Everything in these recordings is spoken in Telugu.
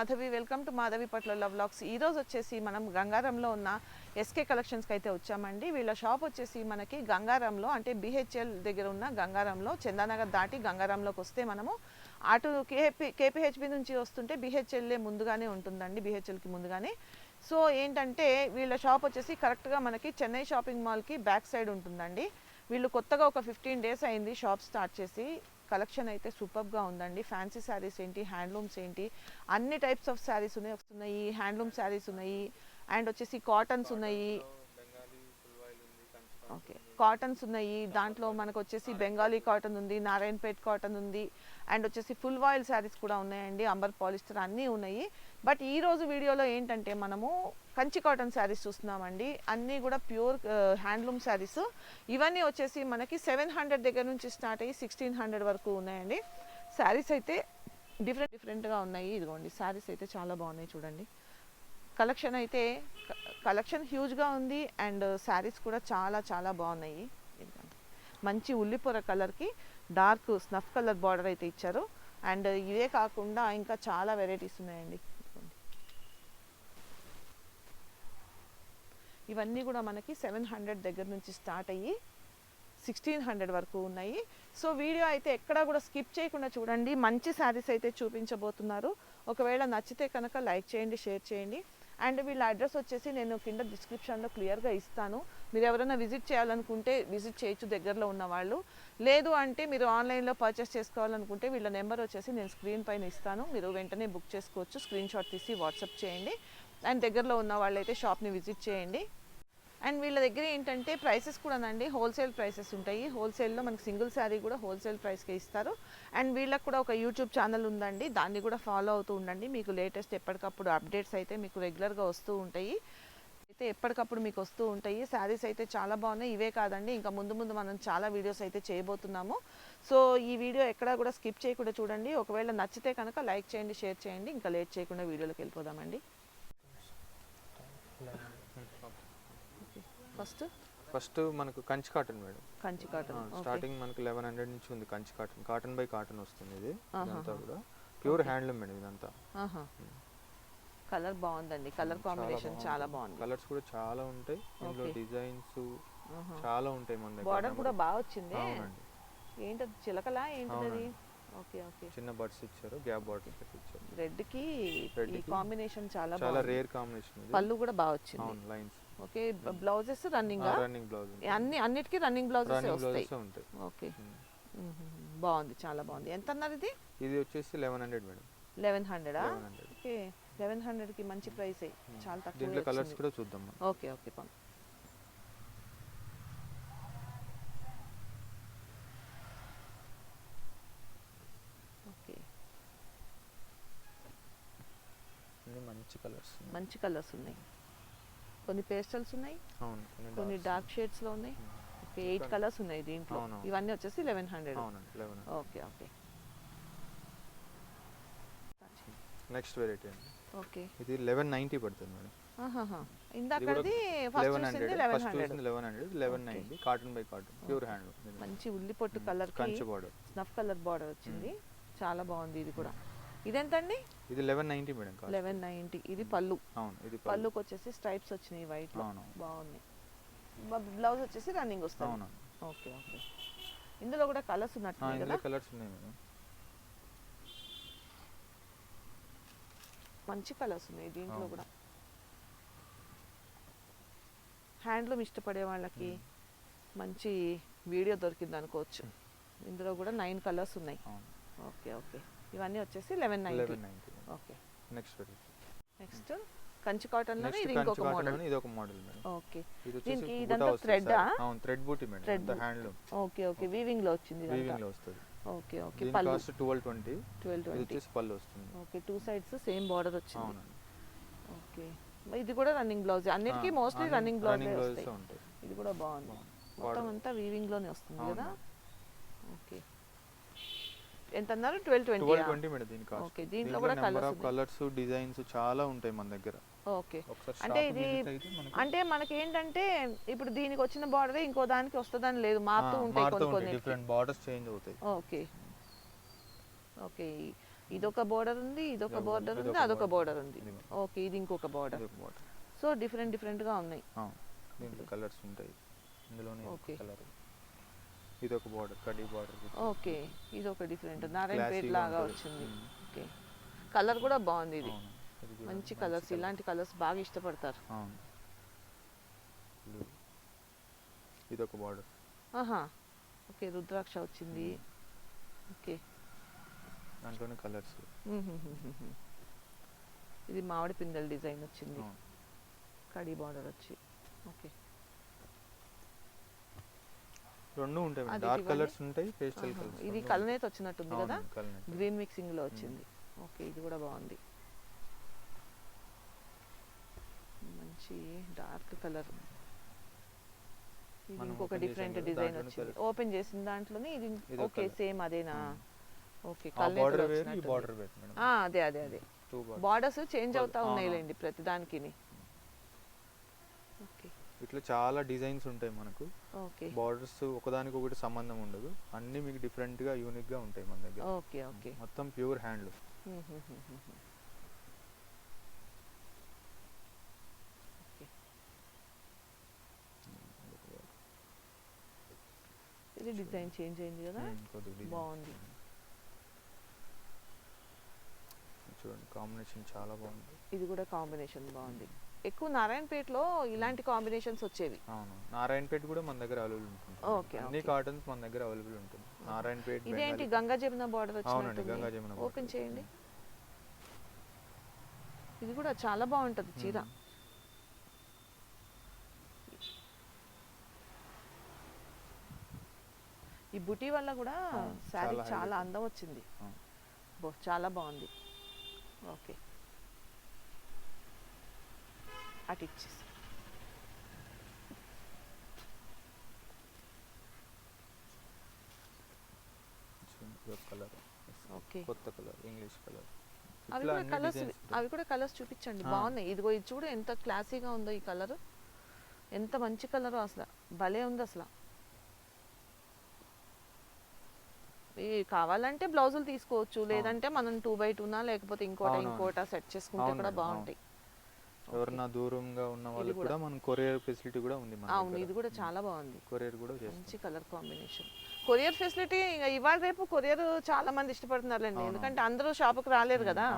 మాధవి వెల్కమ్ టు మాధవి పట్ల లవ్ లాక్స్ ఈ రోజు వచ్చేసి మనం గంగారంలో ఉన్న ఎస్కే కలెక్షన్స్కి అయితే వచ్చామండి. వీళ్ళ షాప్ వచ్చేసి మనకి గంగారంలో అంటే బిహెచ్ఎల్ దగ్గర ఉన్న గంగారంలో చందానగర్ దాటి గంగారంలోకి వస్తే మనము అటు కేపీ కేపీహెచ్బి నుంచి వస్తుంటే బిహెచ్ఎల్ఏ ముందుగానే ఉంటుందండి బిహెచ్ఎల్కి ముందుగానే. సో ఏంటంటే వీళ్ళ షాప్ వచ్చేసి కరెక్ట్గా మనకి చెన్నై షాపింగ్ మాల్కి బ్యాక్ సైడ్ ఉంటుందండి. వీళ్ళు కొత్తగా ఒక ఫిఫ్టీన్ డేస్ అయింది షాప్ స్టార్ట్ చేసి. కలెక్షన్ అయితే సూపర్గా ఉందండి. ఫ్యాన్సీ శారీస్ ఏంటి హ్యాండ్లూమ్స్ ఏంటి అన్ని టైప్స్ ఆఫ్ శారీస్ ఉన్నాయి ఉన్నాయి హ్యాండ్లూమ్ శారీస్ ఉన్నాయి అండ్ వచ్చేసి కాటన్స్ ఉన్నాయి. ఓకే. కాటన్స్ ఉన్నాయి దాంట్లో మనకు వచ్చేసి బెంగాలీ కాటన్. ఉంది నారాయణపేట్ కాటన్ ఉంది అండ్ వచ్చేసి ఫుల్ వాయిల్ శారీస్ కూడా ఉన్నాయండి. అంబర్ పాలిస్టర్ అన్నీ ఉన్నాయి. బట్ ఈరోజు వీడియోలో ఏంటంటే మనము కంచి కాటన్ శారీస్ చూస్తున్నామండి. అన్నీ కూడా ప్యూర్ హ్యాండ్లూమ్ శారీస్. ఇవన్నీ వచ్చేసి మనకి సెవెన్ హండ్రెడ్ దగ్గర నుంచి స్టార్ట్ అయ్యి సిక్స్టీన్ హండ్రెడ్ వరకు ఉన్నాయండి. శారీస్ అయితే డిఫరెంట్ డిఫరెంట్గా ఉన్నాయి. ఇదిగోండి శారీస్ అయితే చాలా బాగున్నాయి చూడండి. కలెక్షన్ అయితే కలెక్షన్ హ్యూజ్గా ఉంది అండ్ శారీస్ కూడా చాలా చాలా బాగున్నాయి. మంచి ఉల్లిపొర కలర్కి డార్క్ స్నఫ్ కలర్ బార్డర్ అయితే ఇచ్చారు. అండ్ ఇవే కాకుండా ఇంకా చాలా వెరైటీస్ ఉన్నాయండి ఇదిగోండి. ఇవన్నీ కూడా మనకి సెవెన్ హండ్రెడ్ దగ్గర నుంచి స్టార్ట్ అయ్యి సిక్స్టీన్ హండ్రెడ్ వరకు ఉన్నాయి. సో వీడియో అయితే ఎక్కడా కూడా స్కిప్ చేయకుండా చూడండి. మంచి శారీస్ అయితే చూపించబోతున్నారు. ఒకవేళ నచ్చితే కనుక లైక్ చేయండి షేర్ చేయండి. అండ్ వీళ్ళ అడ్రస్ వచ్చేసి నేను కింద డిస్క్రిప్షన్లో క్లియర్గా ఇస్తాను. మీరు ఎవరైనా విజిట్ చేయాలనుకుంటే విజిట్ చేయొచ్చు దగ్గరలో ఉన్న వాళ్ళు. లేదు అంటే మీరు ఆన్లైన్లో పర్చేస్ చేసుకోవాలనుకుంటే వీళ్ళ నెంబర్ వచ్చేసి నేను స్క్రీన్ పైన ఇస్తాను. మీరు వెంటనే బుక్ చేసుకోవచ్చు. స్క్రీన్ షాట్ తీసి వాట్సాప్ చేయండి. అండ్ దగ్గరలో ఉన్న వాళ్ళైతే షాప్ని విజిట్ చేయండి. అండ్ వీళ్ళ దగ్గర ఏంటంటే ప్రైసెస్ కూడా అండి హోల్సేల్ ప్రైసెస్ ఉంటాయి. హోల్సేల్లో మనకి సింగిల్ శారీ కూడా హోల్సేల్ ప్రైస్కే ఇస్తారు. అండ్ వీళ్ళకి కూడా ఒక యూట్యూబ్ ఛానల్ ఉందండి. దాన్ని కూడా ఫాలో అవుతూ ఉండండి. మీకు లేటెస్ట్ ఎప్పటికప్పుడు అప్డేట్స్ అయితే మీకు రెగ్యులర్గా వస్తూ ఉంటాయి. అయితే ఎప్పటికప్పుడు మీకు వస్తూ ఉంటాయి. శారీస్ అయితే చాలా బాగున్నాయి. ఇవే కాదండి. ఇంకా ముందు ముందు మనం చాలా వీడియోస్ అయితే చేయబోతున్నాము. సో ఈ వీడియో ఎక్కడా కూడా స్కిప్ చేయకుండా చూడండి. ఒకవేళ నచ్చితే కనుక లైక్ చేయండి షేర్ చేయండి. ఇంకా లేట్ చేయకుండా వీడియోలోకి వెళ్ళిపోదామండి. ఫస్ట్? ఫస్ట్ మనకు Kanchi cotton madam. Kanchi cotton starting మనకు లెవెన్ హండ్రెడ్ నుంచి ఉంది Kanchi cotton. Cotton by cotton వస్తుంది ఇది ఇదంతా కూడా. ప్యూర్ హ్యాండ్లూమ్ మేడం ఇదంతా. కలర్ బాగుందండి. కలర్ కాంబినేషన్ చాలా బాగుంది. కలర్స్ కూడా చాలా ఉంటాయి. ఇందులో. డిజైన్స్ చాలా ఉంటాయి మన దగ్గర బార్డర్ కూడా బాగా వచ్చింది? ఏంటది చిలకలా ఏంటిది. Okay okay. చిన్న బర్డ్స్ ఇచ్చారు గ్యాప్ బార్డర్ ఇచ్చారు. రెడ్కి ఈ కాంబినేషన్ చాలా చాలా రేర్ కాంబినేషన్ ఇది. పళ్ళు కూడా బాగా వచ్చింది. అవును lines. Okay blouses running? Running blouse అన్ని అన్నిటికీ రన్నింగ్ బ్లౌజెస్ రన్నింగ్ వస్తాయి. బ్లౌజెస్ ఉంటాయి. ఓకే. బాగుంది చాలా బాగుంది. ఎంత అన్నారు ఇది? ఇది వచ్చేసి లెవెన్ హండ్రెడ్ మేడం. లెవెన్ హండ్రెడా? హండ్రెడ్. ఓకే లెవెన్ హండ్రెడ్కి మంచి ప్రైస్. చాలా దీంట్లో కలర్స్ తక్కువ కూడా చూద్దాం మనం. ఓకే ఓకే పంప్ ఓకే. అన్ని మంచి కలర్స్ మంచి కలర్స్ ఉన్నాయి. కొన్ని పేస్టల్స్ ఉన్నాయి అవును కొన్ని డార్క్ షేడ్స్. లో ఉన్నాయి. ఎయిట్ కలర్స్ ఉన్నాయి దీంట్లో. ఇవన్నీ వచ్చేసి eleven hundred okay okay. Next variety అండి. ఓకే. ఇది లెవెన్ నైంటీ పడుతుంది madam. ఇందాకది first eleven hundred eleven. Ninety cotton by cotton pure hand మంచి ఉల్లి పొట్టు colour Kanchi border snuff colour border వచ్చింది. చాలా బాగుంది ఇది కూడా. ఇదెంతండి? ఇది eleven ninety madam eleven ninety ఇది పళ్ళు. అవును ఇది పళ్ళు. పళ్ళుకి వచ్చేసి స్ట్రైప్స్ వచ్చినాయి వైట్లో అవును. బాగున్నాయి. బ్లౌజ్ వచ్చేసి రన్నింగ్ వస్తుంది. అవును ఓకే ఓకే. ఇందులో కూడా కలర్స్ ఉన్నట్టున్నాయి ఇందులో కదా? కలర్స్ ఉన్నాయి మేడం. మంచి కలర్స్ ఉన్నాయి దీంట్లో. కూడా. హ్యాండ్లూమ్ ఇష్టపడే వాళ్ళకి మంచి వీడియో దొరికింది అనుకోవచ్చు ఇందులో కూడా నైన్ కలర్స్ ఉన్నాయి. Okay okay. ఇవన్నీ వచ్చేసి eleven ninety eleven okay next variety next Kanchi కాటన్లోనే next ఇది ఇంకొక మోడల్ ఇది ఒక మోడల్ మేడం. ఓకే దీనికి ఇదంతా? సార్. అవును థ్రెడ్ బూటీ madam. Boot. Handloom okay okay వీవింగ్లో వచ్చింది ఇదంతా. వీవింగ్లో వస్తుంది. ఓకే ఓకే పళ్ళు. కాస్ట్ ట్వెల్వ్ ట్వంటీ ట్వెల్వ్ ఇది ట్వంటీ వచ్చేసి పళ్ళు వస్తుంది. Okay two sides same border వచ్చింది. అవునండి ఓకే ఇది కూడా రన్నింగ్ బ్లౌజ్ అన్నిటికీ మోస్ట్లీ రన్నింగ్ బ్లౌజ్ ఉంటాయి. ఇది కూడా బాగుంది. మొత్తం. అంతా వీవింగ్లోనే వస్తుంది అవును. కదా ఓకే ఎంత అన్నారు twelve twelve twenty twenty madam దీని కాస్ట్ ఓకే దీంట్లో కూడా number colours of colours designs చాలా ఉంటాయి మన దగ్గర. ఓకే. అంటే ఇది అంటే మనకి ఏంటంటే ఇప్పుడు దీనికి వచ్చిన బార్డర్ ఇంకో దానికి వస్తుందని లేదు. మారుతూ ఉంటాయి కొన్ని కొన్ని. డిఫరెంట్ బార్డర్స్ చేంజ్ అవుతాయి. ఓకే. ఓకే ఇదొక బోర్డర్ ఉంది ఇదొక బోర్డర్ ఉంది అదొక. బోర్డర్ ఉంది. ఓకే ఇది ఇంకొక బోర్డర్. సో డిఫరెంట్ డిఫరెంట్గా ఉన్నాయి. ఆ, దీంట్లో కలర్స్ ఉంటాయి. ఇందులోనే Okay. కలర్ ఇది ఒక బార్డర్ కడీ బార్డర్ ఓకే ఇది ఒక డిఫరెంట్ నారాయణపేట లాగా. వచ్చింది. ఓకే. కలర్ కూడా బాగుంది ఇది. మంచి కలర్స్. ఇలాంటి కలర్స్ బాగా ఇష్టపడతారు. ఇది ఒక బార్డర్ ఆహా. ఓకే రుద్రాక్ష వచ్చింది. ఓకే. దాంట్లోనే కలర్స్. ఇది మామిడి పిందెల డిజైన్ వచ్చింది. కడీ బార్డర్ వచ్చి. ఓకే. రెండు ఉంటాయి డార్క్. కలర్స్ ఉంటాయి పేస్టల్. కలర్స్ ఇది కలనేత వచ్చినట్టుంది కదా? గ్రీన్ మిక్సింగ్లో వచ్చింది. ఓకే ఇది కూడా బాగుంది. మంచి డార్క్ కలర్. ఇది ఇంకొక డిఫరెంట్ డిజైన్ వచ్చింది. ఓపెన్ చేసిన దాంట్లోనే ఇది ఓకే. సేమ్ అదేనా. ఓకే ఆ, అదే అదే అదే. Borders change. అవుతా అవును, ఉన్నాయిలేండి ప్రతి దానికి ఓకే. ఇట్లా చాలా డిజైన్స్ ఉంటాయి మనకు. ఓకే. బార్డర్స్ ఒకదానికి ఒకటి సంబంధం ఉండదు. అన్ని మీకు డిఫరెంట్గా యూనిక్గా ఉంటాయి మన దగ్గర. Okay okay. మొత్తం ప్యూర్ హ్యాండ్ మ్మ్, మ్మ్, మ్మ్, మ్మ్, మ్మ్. ఓకే. ఇది డిజైన్ చేంజ్ అయింది కదా బాగుంది చూడండి కాంబినేషన్ చాలా బాగుంది. ఇది కూడా కాంబినేషన్ బాగుంది. ఎక్కువ నారాయణపేటలో ఇలాంటి కాంబినేషన్స్ వచ్చేవి. అవును. నారాయణపేట కూడా మన దగ్గర అవైలబుల్ ఉంటుంది. ఓకే, అన్ని. కాటన్స్ మన దగ్గర అవైలబుల్ ఉంటుంది. నారాయణపేట ఇదేంటి. గంగా జమున బార్డర్ అవునండి, గంగా జమున ఓపెన్. చేయండి. ఇది కూడా చాలా బాగుంటది చీర. ఈ బుటీ వల్ల కూడా శారీ చాలా. అందం వచ్చింది. చాలా బాగుంది. ఓకే. అటు ఇచ్చేసి. చూడండి, ఇది ఒక కలర్ ఓకే కొత్త కలర్ ఇంగ్లీష్ కలర్ అవి కూడా కలర్స్ అవి కూడా కలర్స్ చూపించండి. బాగున్నాయి. ఇదిగో ఇది చూడు ఎంత క్లాసీగా ఉందో ఈ కలర్ ఎంత మంచి కలర్ అసలు. భలే ఉంది అసలు. ఈ కావాలంటే బ్లౌజులు తీసుకోవచ్చు. లేదంటే మనం టూ బై టూనా లేకపోతే ఇంకోట. ఇంకోట సెట్ చేసుకుంటే కూడా. బాగుంటాయి. ఎవరన్నా దూరంగా ఉన్న వాళ్ళకి కూడా. మన కొరియర్ ఫెసిలిటీ కూడా ఉంది అవును. ఇది కూడా చాలా బాగుంది. కొరియర్ కూడా మంచి కలర్ కాంబినేషన్. కొరియర్ ఫెసిలిటీ ఇవాళ రేపు కొరియర్ చాలా మంది ఇష్టపడుతున్నారండి అవునవును. ఎందుకంటే అందరూ షాపుకి రాలేరు కదా.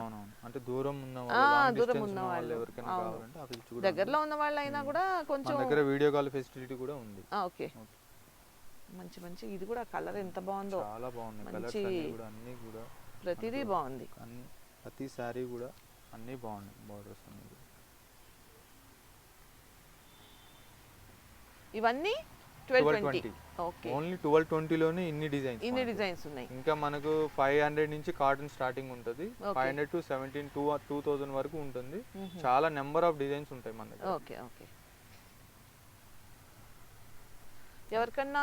అంటే దూరం ఉన్న వాళ్ళు దూరం ఉన్న వాళ్ళు వాళ్ళు. దగ్గరలో. ఉన్న వాళ్ళు అయినా. కూడా కొంచెం దగ్గర వీడియో కాల్ ఫెసిలిటీ కూడా ఉంది. ఓకే. మంచి మంచి. ఇది కూడా కలర్ ఎంత బాగుందో. చాలా కలర్స్ మంచి- అన్ని కూడా అన్ని కూడా ప్రతిదీ బాగుంది. అన్ని ప్రతి శారీ కూడా అన్ని బాగున్నాయి. బార్డర్స్ అన్ని ఇవన్నీ twelve 12, twenty. 20. Okay. Only twelve ట్వంటీలోనే ఇన్ని డిజైన్స్ ఇన్ని డిజైన్స్ ఉన్నాయి. ఇంకా మనకు ఫైవ్ హండ్రెడ్ నుంచి కాటన్ స్టార్టింగ్ ఉంటుంది. Five hundred to seventeen to two thousand వరకు ఉంటుంది. చాలా నెంబర్ ఆఫ్ డిజైన్స్ ఉంటాయి మన దగ్గర. Okay okay. ఎవరికన్నా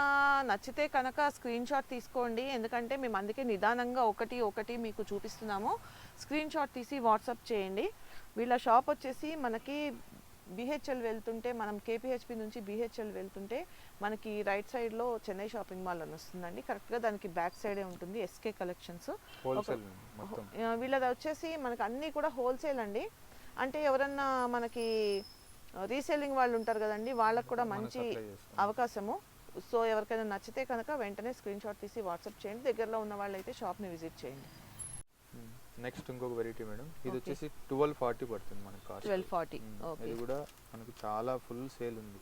నచ్చితే కనుక స్క్రీన్ షాట్ తీసుకోండి. ఎందుకంటే మేము అందుకే నిదానంగా ఒకటి ఒకటి మీకు చూపిస్తున్నాము. స్క్రీన్ షాట్ తీసి వాట్సాప్ చేయండి. వీళ్ళ షాప్ వచ్చేసి మనకి బిహెచ్ఎల్ వెళ్తుంటే మనం కేపీహెచ్పి నుంచి బిహెచ్ఎల్ వెళ్తుంటే మనకి రైట్ సైడ్లో చెన్నై షాపింగ్ మాల్ అని వస్తుందండి. కరెక్ట్గా దానికి బ్యాక్ సైడే ఉంటుంది ఎస్కే కలెక్షన్స్. వీళ్ళది వచ్చేసి మనకి అన్నీ కూడా హోల్సేల్ అండి. అంటే ఎవరన్నా మనకి రీసేలింగ్ వాళ్ళు ఉంటారు కదండి వాళ్ళకు కూడా మంచి. అవకాశము. సో ఎవరికైనా నచ్చితే కనుక వెంటనే స్క్రీన్ షాట్ తీసి వాట్సాప్ చేయండి. దగ్గరలో ఉన్న వాళ్ళైతే షాప్ని విజిట్ చేయండి. నెక్స్ట్ ఇంకొక వెరైటీ మేడం. ఇది. వచ్చేసి ట్వెల్వ్ ఫార్టీ పడుతుంది మనకి కాస్ట్ ట్వెల్వ్ ఫార్టీ ఓకే ఇది కూడా మనకు చాలా ఫుల్ సేల్ ఉంది.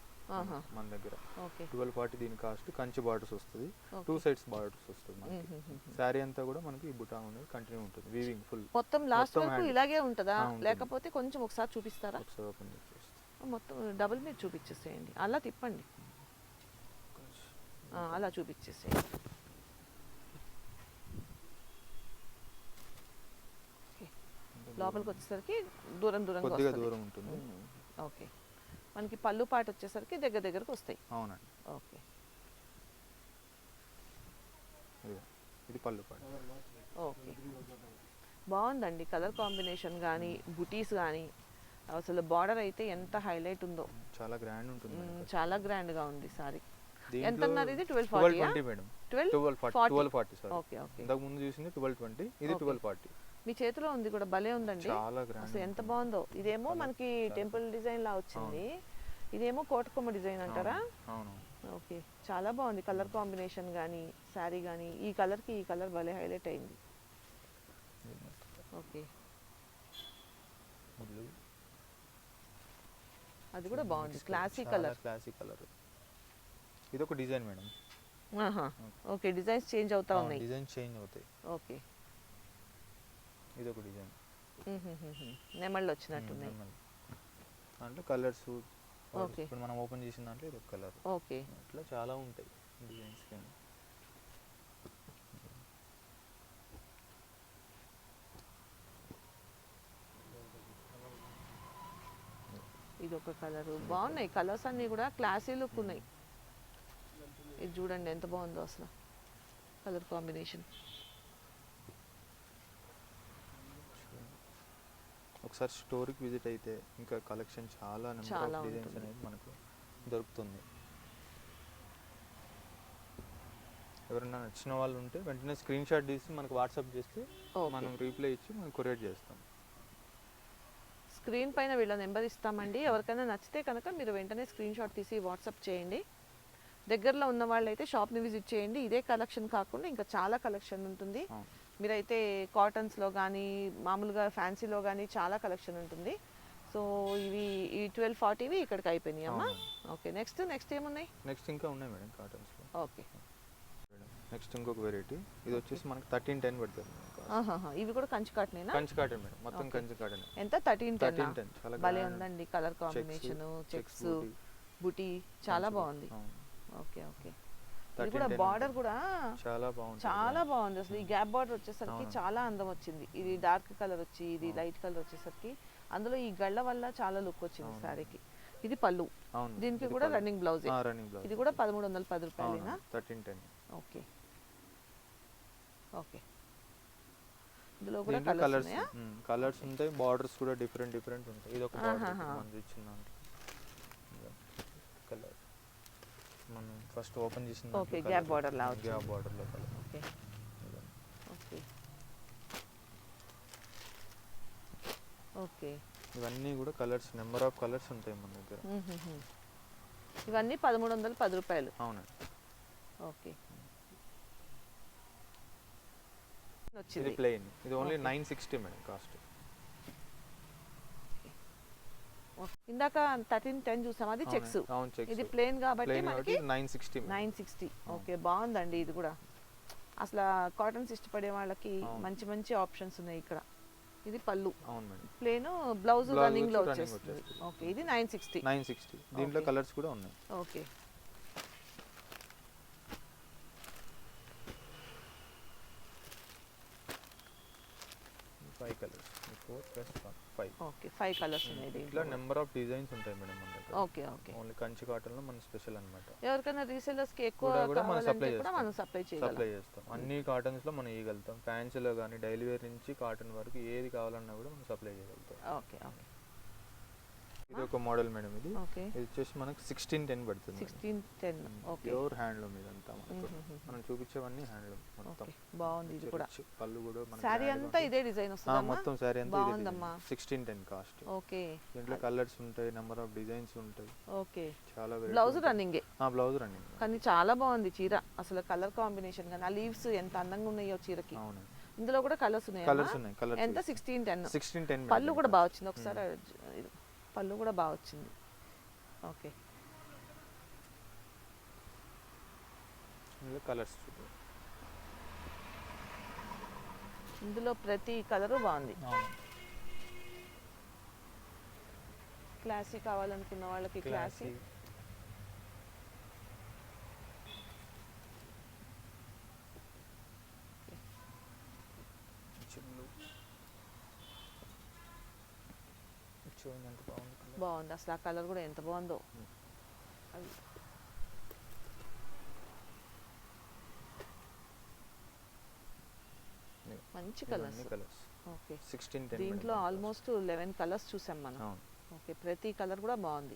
మన దగ్గర. ఓకే ట్వెల్వ్ ఫార్టీ దీని కాస్ట్ కంచి బార్డర్స్ వస్తుంది. టూ సైడ్స్ బార్డర్స్ వస్తుంది మనకి. శారీ అంతా కూడా మనకి బుటా అనేది కంటిన్యూ ఉంటుంది. వీవింగ్ ఫుల్ మొత్తం లాస్ట్ వరకు. ఇలాగే ఉంటుందా. లేకపోతే కొంచెం ఒకసారి చూపిస్తారా? ఒకసారి ఓపెన్ చేసి మొత్తం డబుల్ మీద చూపించేసేయండి. అలా తిప్పండి. అలా చూపించేసేయండి. లోపలికి వచ్చేసరికి దూరం దూరం కొద్దిగా దూరం ఉంటుంది. ఓకే. మనకి పళ్ళు పాటు వచ్చేసరికి దగ్గర దగ్గరకు వస్తాయి. అవునండి. ఓకే. ఇది పళ్ళు పాటు. ఓకే. బాగుందండి కలర్ కాంబినేషన్ కానీ బుటీస్ కానీ అసలు బార్డర్ అయితే ఎంత హైలైట్ ఉందో. చాలా గ్రాండ్ ఉంటుంది చాలా గ్రాండ్గా ఉంది సారీ. ఎంత ఉన్నారు ఇది? 1240 ట్వంటీ ఫార్టీ. 1240 okay okay. ఇంతకు ముందు చూసింది 1220 ఇది 1240 మీ చేతిలో ఉంది కూడా భలే ఉందండి. చాలా అసలు ఎంత బాగుందో. ఇదేమో మనకి టెంపుల్ డిజైన్ లా వచ్చింది. ఇదేమో కోటకొమ్మ డిజైన్ అంటారా? ఓకే. చాలా బాగుంది. కలర్ కాంబినేషన్ కానీ శారీ కానీ ఈ కలర్కి ఈ కలర్ భలే హైలైట్ అయింది. ఓకే. అది కూడా బాగుంది. క్లాసీ కలర్ క్లాసిక్ కలర్ ఇది ఒక design madam. Okay. Designs change అవుతా ఉన్నాయి. డిజైన్ చేంజ్ అవుతాయి. ఓకే. ఇది ఒక డిజైన్ నెమళ్ళు వచ్చినట్టున్నాయి. అంటే కలర్స్. ఇప్పుడు మనం ఓపెన్ చేసిన దాంట్లో ఇది ఒక కలర్. ఓకే. అట్లా చాలా ఉంటాయి డిజైన్స్ కానీ. ఇది ఒక కలర్ బాగున్నాయి కలర్స్ అన్నీ కూడా. క్లాసీ లుక్ ఉన్నాయి. ఇది చూడండి ఎంత బాగుందో అసలు. Colour combination. ఒకసారి స్టోర్కి విజిట్ అయితే ఇంకా కలెక్షన్ చాలా నెంబర్ చాలా ఆఫ్ డిజైన్స్. అనేది మనకు దొరుకుతుంది. ఎవరైనా నచ్చిన వాళ్ళు ఉంటే వెంటనే స్క్రీన్ షాట్ తీసి మనకు వాట్సాప్ చేస్తే మనం రీప్లై ఇచ్చి మనం కొరియర్ చేస్తాం. స్క్రీన్ పైన వీళ్ళ నెంబర్ ఇస్తామండి. ఎవరికైనా నచ్చితే కనుక మీరు వెంటనే స్క్రీన్ షాట్ తీసి వాట్సాప్ చేయండి. దగ్గరలో ఉన్న వాళ్ళైతే షాప్ని విజిట్ చేయండి. ఇదే కలెక్షన్ కాకుండా ఇంకా చాలా కలెక్షన్ ఉంటుంది. మీరైతే కాటన్స్లో కానీ మామూలుగా ఫ్యాన్సీలో కానీ చాలా కలెక్షన్ ఉంటుంది. సో ఇవి ఈ ట్వెల్వ్ ఫార్టీవి ఇక్కడికి అయిపోయినాయి అమ్మా ఓకే నెక్స్ట్ నెక్స్ట్ ఏమున్నాయి? నెక్స్ట్ ఇంకా ఉన్నాయి మేడం కాటన్స్లో. ఓకే. నెక్స్ట్ ఇంకొక వెరైటీ. ఇది వచ్చేసి మనకి థర్టీన్ టెన్. ఆహాహా. ఇవి కూడా కంచి కాటనేనా? Kanchi cotton madam. మొత్తం. కంచి కాటన్. ఎంత? Thirteen ten thirteen ten. చాలా భలే. ఉందండి కలర్ కాంబినేషన్ చెక్స్ బుటీ. చాలా. బాగుంది. Okay okay. ఇది 13, కూడా 10 బార్డర్. కూడా చాలా బాగుంది చాలా బాగుంది అసలు. ఈ గ్యాప్ బార్డర్ వచ్చేసరికి. చాలా అందం వచ్చింది. ఇది డార్క్ కలర్ వచ్చి ఇది. లైట్ కలర్ వచ్చేసరికి అందులో ఈ గళ్ళ వల్ల చాలా లుక్ వచ్చింది. శారీకి. ఇది పళ్ళు. దీనికి కూడా. రన్నింగ్ బ్లౌజ్ ఇది కూడా పదమూడు వందల పది రూపాయలేనా? Thirteen ten okay. ఓకే. ఇందులో కూడా కలర్స్ కలర్స్ ఉంటాయి బార్డర్స్ కూడా డిఫరెంట్ డిఫరెంట్ ఉంటాయి. ఇది ఒక బార్డర్ ఆహాహా. మనం ఇచ్చిన దాంట్లో కలర్ మనం ఫస్ట్ ఓపెన్ చేసిన Okay, gap border లా. గ్యాప్ బార్డర్లో కలర్ ఓకే ఓకే ఓకే ఇవన్నీ కూడా కలర్స్ నెంబర్ ఆఫ్ కలర్స్ ఉంటాయి మన దగ్గర. ఇవన్నీ పదమూడు వందల పది రూపాయలు. అవునండి. ఓకే ఇది వచ్చింది. ప్లెయిన్ ఇది only. Nine sixty madam cost ఇందాక థర్టీన్ టెన్ చూసాం. అది చెక్స్ ఇది ప్లేన్ కాబట్టి మనకి nine sixty nine sixty okay బాగుందండి ఇది కూడా. అసలు కాటన్స్ ఇష్టపడే వాళ్ళకి. మంచి మంచి ఆప్షన్స్ ఉన్నాయి ఇక్కడ. ఇది పళ్ళు. ప్లేన్ బ్లౌజ్ రన్నింగ్లో వచ్చేస్తుంది. ఓకే ఇది నైన్ సిక్స్టీ నైన్ సిక్స్టీ దీంట్లో. కలర్స్ కూడా ఉన్నాయి. Okay. Five colours four plus five okay five colours ఉన్నాయి ఇట్లా దీంట్లో నెంబర్ ఆఫ్ డిజైన్స్ ఉంటాయి మేడం మన దగ్గర. ఓకే ఓకే ఓన్లీ కంచి కాటన్లో మన స్పెషల్ అన్నమాట. ఎవరికైనా రీసెలర్స్కి ఎక్కువ కూడా కూడా మనం చేస్తాం. మనం సప్లై చేయగలం. సప్లై చేస్తాం. అన్ని కాటన్స్లో మనం ఇవ్వగలుగుతాం ఫ్యాన్సీలో కానీ డైలీ వేర్ నుంచి కాటన్ వరకు ఏది కావాలన్నా కూడా మనం సప్లై చేయగలుగుతాం. ఓకే ఓకే ఇది ఒక మోడల్ మేడం ఇది. ఓకే. ఇది వచ్చేసి మనకు సిక్స్టీన్ టెన్ పడుతుంది sixteen ten okay. Pure handloom ఇదంతా మనకు. మనం చూపించేవన్నీ హ్యాండ్లూమ్ మొత్తం. బాగుంది ఇది కూడా. పళ్ళు కూడా grand గా అంతా. ఇదే డిజైన్ ఆ, వస్తుందమ్మా? మొత్తం శారీ అంతా బాగుందమ్మా. Sixteen ten cost okay. దీంట్లో కలర్స్ ఉంటాయి నెంబర్ ఆఫ్ డిజైన్స్ ఉంటాయి. ఓకే. చాలా బ్లౌజ్ రన్నింగే బ్లౌజ్ రన్నింగ్ కానీ చాలా బాగుంది చీర. అసలు కలర్ కాంబినేషన్ కానీ ఆ లీవ్స్ ఎంత అందంగా ఉన్నాయో చీరకి. అవును. ఇందులో కూడా కలర్స్ ఉన్నాయి కలర్స్ ఉన్నాయి కలర్స్ ఎంత? సిక్స్టీన్ టెన్ సిక్స్టీన్ టెన్ పళ్ళు కూడా బాగా వచ్చింది. ఒకసారి పళ్ళు కూడా బాగా వచ్చింది. ఓకే. కలర్స్ ఇందులో ప్రతి కలరు బాగుంది. క్లాసీ కావాలనుకున్న వాళ్ళకి క్లాసీ. చూడండి ఎంత బాగుంది. బాగుంది. అసలు ఆ కలర్ కూడా ఎంత బాగుందో. అది. మంచి కలర్స్ ఓకే. సిక్స్టీన్ టెన్ దీంట్లో ఆల్మోస్ట్ లెవెన్ కలర్స్ చూసాం మనం. ఓకే ప్రతి కలర్ కూడా బాగుంది.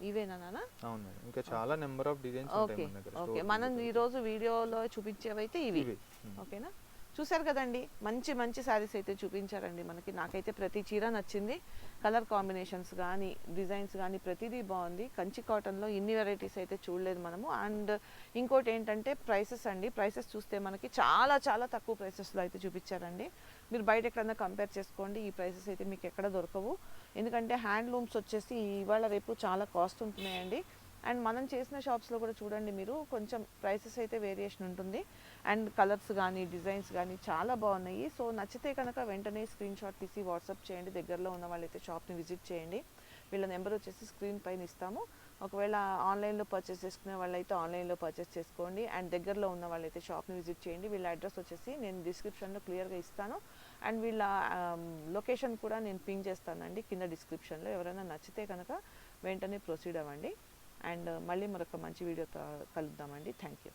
ఇవేనా నాన్న? అవును ఇంకా చాలా number of designs okay. Okay. మనం ఈ. రోజు వీడియోలో చూపించేవైతే ఇవి. ఓకేనా? చూశారు కదండి? మంచి మంచి శారీస్ అయితే చూపించారండి మనకి. నాకైతే ప్రతి చీర నచ్చింది. కలర్ కాంబినేషన్స్ కానీ డిజైన్స్ కానీ ప్రతిదీ బాగుంది. కంచి కాటన్లో ఇన్ని వెరైటీస్ అయితే చూడలేదు మనము. అండ్ ఇంకోటి ఏంటంటే ప్రైసెస్ అండి. ప్రైసెస్ చూస్తే మనకి చాలా చాలా తక్కువ ప్రైసెస్లో అయితే చూపించారండి. మీరు బయట ఎక్కడన్నా కంపేర్ చేసుకోండి. ఈ ప్రైసెస్ అయితే మీకు ఎక్కడ దొరకవు. ఎందుకంటే హ్యాండ్లూమ్స్ వచ్చేసి ఇవాళ రేపు చాలా కాస్ట్ ఉంటున్నాయండి. అండ్ మనం చేసిన షాప్స్లో కూడా చూడండి మీరు కొంచెం ప్రైసెస్ అయితే వేరియేషన్ ఉంటుంది. అండ్ కలర్స్ కానీ డిజైన్స్ కానీ చాలా బాగున్నాయి. సో నచ్చితే కనుక వెంటనే స్క్రీన్ షాట్ తీసి వాట్సాప్ చేయండి. దగ్గరలో ఉన్న వాళ్ళైతే షాప్ని విజిట్ చేయండి. వీళ్ళ నెంబర్ వచ్చేసి స్క్రీన్ పైన ఇస్తాము. ఒకవేళ ఆన్లైన్లో పర్చేస్ చేసుకునే వాళ్ళైతే ఆన్లైన్లో పర్చేస్ చేసుకోండి. అండ్ దగ్గరలో ఉన్న వాళ్ళైతే షాప్ని విజిట్ చేయండి. వీళ్ళ అడ్రస్ వచ్చేసి నేను డిస్క్రిప్షన్లో క్లియర్గా ఇస్తాను. అండ్ వీళ్ళ లొకేషన్ కూడా నేను పింగ్ చేస్తానండి. కింద డిస్క్రిప్షన్లో ఎవరైనా నచ్చితే కనుక వెంటనే ప్రొసీడ్ అవ్వండి. అండ్ మళ్ళీ మరొక మంచి వీడియోతో కలుద్దామండి. Thank you